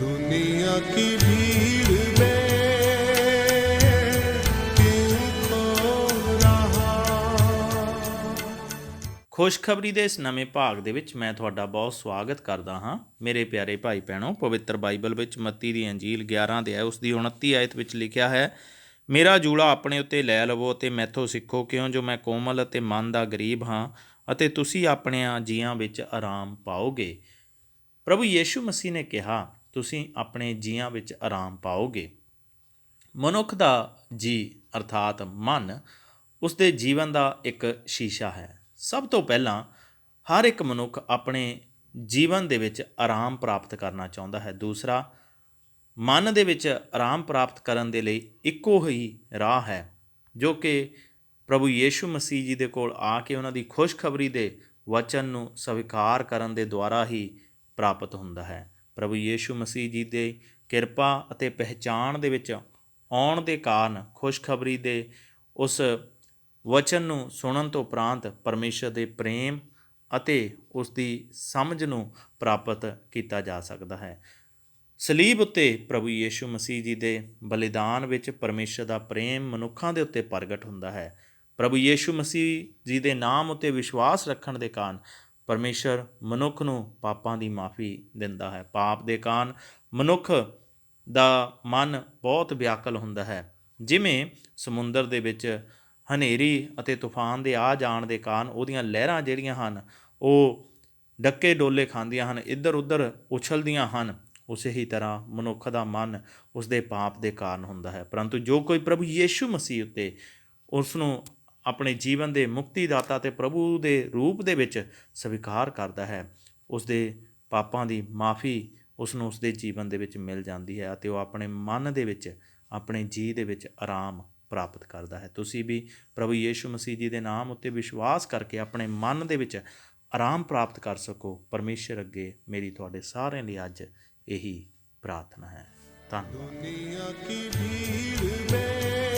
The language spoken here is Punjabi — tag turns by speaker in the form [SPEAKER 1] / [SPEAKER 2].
[SPEAKER 1] दुनिया की भीड़ में क्यों खो रहा
[SPEAKER 2] ਖੁਸ਼ਖਬਰੀ ਦੇ ਇਸ ਨਵੇਂ ਭਾਗ ਦੇ ਵਿੱਚ ਮੈਂ ਤੁਹਾਡਾ ਬਹੁਤ ਸਵਾਗਤ ਕਰਦਾ ਹਾਂ ਮੇਰੇ ਪਿਆਰੇ ਭਾਈ ਭੈਣੋ ਪਵਿੱਤਰ ਬਾਈਬਲ ਵਿੱਚ ਮੱਤੀ ਦੀ ਅੰਜੀਲ 11 ਦੇ ਹੈ ਉਸ ਦੀ 29 ਆਇਤ ਵਿੱਚ ਲਿਖਿਆ ਹੈ ਮੇਰਾ ਜੂੜਾ ਆਪਣੇ ਉੱਤੇ ਲੈ ਲਵੋ ਤੇ ਮੈਥੋਂ ਸਿੱਖੋ ਕਿਉਂ ਜੋ ਮੈਂ ਕੋਮਲ ਅਤੇ ਮਨ ਦਾ ਗਰੀਬ ਹਾਂ ਅਤੇ ਤੁਸੀਂ ਆਪਣਿਆਂ ਜੀਆਂ ਵਿੱਚ ਆਰਾਮ ਪਾਓਗੇ ਪ੍ਰਭੂ ਯੀਸ਼ੂ ਮਸੀਹ ਨੇ ਕਿਹਾ ਤੁਸੀਂ ਆਪਣੇ ਜੀਆਂ ਵਿੱਚ ਆਰਾਮ ਪਾਓਗੇ। ਮਨੁੱਖ ਦਾ ਜੀ ਅਰਥਾਤ ਮਨ ਉਸ ਦੇ ਜੀਵਨ ਦਾ ਇੱਕ ਸ਼ੀਸ਼ਾ ਹੈ। ਸਭ ਤੋਂ ਪਹਿਲਾਂ ਹਰ ਇੱਕ ਮਨੁੱਖ ਆਪਣੇ ਜੀਵਨ ਦੇ ਵਿੱਚ ਆਰਾਮ ਪ੍ਰਾਪਤ ਕਰਨਾ ਚਾਹੁੰਦਾ ਹੈ। ਦੂਸਰਾ, ਮਨ ਦੇ ਵਿੱਚ ਆਰਾਮ ਪ੍ਰਾਪਤ ਕਰਨ ਦੇ ਲਈ ਇੱਕੋ ਹੀ ਰਾਹ ਹੈ, ਜੋ ਕਿ ਪ੍ਰਭੂ ਯੀਸ਼ੂ ਮਸੀਹ ਜੀ ਦੇ ਕੋਲ ਆ ਕੇ ਉਹਨਾਂ ਦੀ ਖੁਸ਼ਖਬਰੀ ਦੇ ਵਚਨ ਨੂੰ ਸਵੀਕਾਰ ਕਰਨ ਦੇ ਦੁਆਰਾ ਹੀ ਪ੍ਰਾਪਤ ਹੁੰਦਾ ਹੈ। ਪ੍ਰਭੂ ਯੀਸ਼ੂ ਮਸੀਹ ਜੀ ਦੇ ਕਿਰਪਾ ਅਤੇ ਪਹਿਚਾਣ ਦੇ ਵਿੱਚ ਆਉਣ ਦੇ ਕਾਰਨ ਖੁਸ਼ਖਬਰੀ ਦੇ ਉਸ ਵਚਨ ਨੂੰ ਸੁਣਨ ਤੋਂ ਉਪਰੰਤ ਪਰਮੇਸ਼ਰ ਦੇ ਪ੍ਰੇਮ ਅਤੇ ਉਸ ਦੀ ਸਮਝ ਨੂੰ ਪ੍ਰਾਪਤ ਕੀਤਾ ਜਾ ਸਕਦਾ ਹੈ। ਸਲੀਬ ਉੱਤੇ ਪ੍ਰਭੂ ਯੀਸ਼ੂ ਮਸੀਹ ਜੀ ਦੇ ਬਲੀਦਾਨ ਵਿੱਚ ਪਰਮੇਸ਼ਰ ਦਾ ਪ੍ਰੇਮ ਮਨੁੱਖਾਂ ਦੇ ਉੱਤੇ ਪ੍ਰਗਟ ਹੁੰਦਾ ਹੈ। ਪ੍ਰਭੂ ਯੀਸ਼ੂ ਮਸੀਹ ਜੀ ਦੇ ਨਾਮ ਉੱਤੇ ਵਿਸ਼ਵਾਸ ਰੱਖਣ ਦੇ ਕਾਰਨ ਪਰਮੇਸ਼ਰ ਮਨੁੱਖ ਨੂੰ ਪਾਪਾਂ ਦੀ ਮਾਫੀ ਦਿੰਦਾ ਹੈ। ਪਾਪ ਦੇ ਕਾਰਨ ਮਨੁੱਖ ਦਾ ਮਨ ਬਹੁਤ ਵਿਆਕਲ ਹੁੰਦਾ ਹੈ। ਜਿਵੇਂ ਸਮੁੰਦਰ ਦੇ ਵਿੱਚ ਹਨੇਰੀ ਅਤੇ ਤੂਫਾਨ ਦੇ ਆ ਜਾਣ ਦੇ ਕਾਰਨ ਉਹਦੀਆਂ ਲਹਿਰਾਂ ਜਿਹੜੀਆਂ ਹਨ, ਉਹ ਡੱਕੇ ਡੋਲੇ ਖਾਂਦੀਆਂ ਹਨ ਇੱਧਰ ਉੱਧਰ ਉਛਲਦੀਆਂ ਹਨ। ਉਸੇ ਹੀ ਤਰ੍ਹਾਂ ਮਨੁੱਖ ਦਾ ਮਨ ਉਸ ਦੇ ਪਾਪ ਦੇ ਕਾਰਨ ਹੁੰਦਾ ਹੈ। ਪਰੰਤੂ ਜੋ ਕੋਈ ਪ੍ਰਭੂ ਯੀਸ਼ੂ ਮਸੀਹ ਉੱਤੇ ਉਸ ਨੂੰ ਆਪਣੇ ਜੀਵਨ ਦੇ ਮੁਕਤੀ ਦਾਤਾ ਤੇ ਪ੍ਰਭੂ ਦੇ ਰੂਪ ਦੇ ਵਿੱਚ ਸਵੀਕਾਰ ਕਰਦਾ ਹੈ। ਉਸ ਦੇ ਪਾਪਾਂ ਦੀ ਮਾਫੀ ਉਸ ਨੂੰ ਉਸ ਦੇ ਜੀਵਨ ਦੇ ਵਿੱਚ ਮਿਲ ਜਾਂਦੀ ਹੈ ਅਤੇ ਉਹ ਆਪਣੇ ਮਨ ਦੇ ਵਿੱਚ, ਆਪਣੇ ਜੀ ਦੇ ਵਿੱਚ ਆਰਾਮ ਪ੍ਰਾਪਤ ਕਰਦਾ ਹੈ। ਤੁਸੀਂ ਵੀ ਪ੍ਰਭੂ ਯੀਸ਼ੂ ਮਸੀਹ ਜੀ ਦੇ ਨਾਮ ਉੱਤੇ ਵਿਸ਼ਵਾਸ ਕਰਕੇ ਆਪਣੇ ਮਨ ਦੇ ਵਿੱਚ ਆਰਾਮ ਪ੍ਰਾਪਤ ਕਰ ਸਕੋ। ਪਰਮੇਸ਼ਰ ਅੱਗੇ ਮੇਰੀ ਤੁਹਾਡੇ ਸਾਰਿਆਂ ਲਈ ਅੱਜ ਇਹੀ ਪ੍ਰਾਰਥਨਾ ਹੈ। ਧੰਨਵਾਦ।